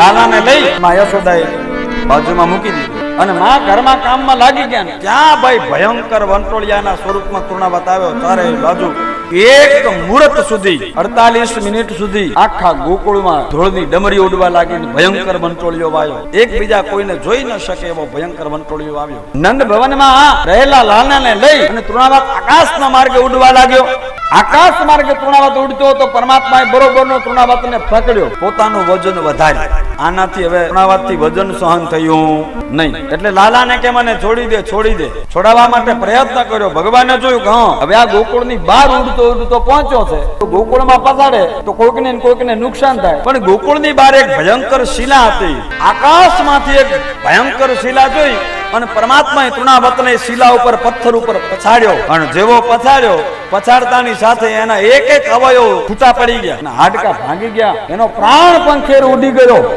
લાલાને લઈ માં યશોદાએ બાજુમાં મૂકી દીધું. અને માં ઘરમાં કામમાં લાગી ગયા ત્યાં ભાઈ ભયંકર વંટોળિયાના સ્વરૂપમાં તૃણાવત આવ્યો. ચારે બાજુ એક મુહૂર્ત સુધી, અડતાલીસ મિનિટ સુધી આખા ગોકુળમાં ધૂળની ડમરી ઉડવા લાગી ભયંકર વંટોળિયો એક એકબીજા કોઈને જોઈ ન શકે એવો ભયંકર વંટોળિયો આવ્યો. નંદ ભવનમાં રહેલા લાલાને લઈ અને તૃણાવત આકાશના માર્ગે ઉડવા લાગ્યો. આકાશ માર્ગે તૃણાવત ઉડતો હતો, પરમાત્માએ બરોબરનો તૃણાવતને પકડ્યો. પોતાનું વજન વધાર્યું. આનાથી હવે તૃણાવતથી વજન સહન થયું નહીં. એટલે લાલાને કે મને છોડી દે છોડી દે. છોડાવવા માટે પ્રયત્ન કર્યો. ભગવાને જોયું કે હા, હવે આ ગોકુળની બહાર ઉડતો ઉડતો પહોંચ્યો છે. તો ગોકુળમાં પસાડે, તો કોઈકને કોઈકને નુકસાન થાય. પણ ગોકુળની બહાર એક ભયંકર શિલા હતી. આકાશમાંથી એક ભયંકર શિલા જોઈ અને પરમાત્માએ તૃણાવતને શિલા ઉપર, પથ્થર ઉપર પછાડ્યો. અને જેવો પછાડ્યો પછાડતાની સાથે એના એક એક અવયવ છૂટા પડી ગયા. હાડકા ભાંગી ગયા. એનો પ્રાણ પંખેર ઉડી ગયો.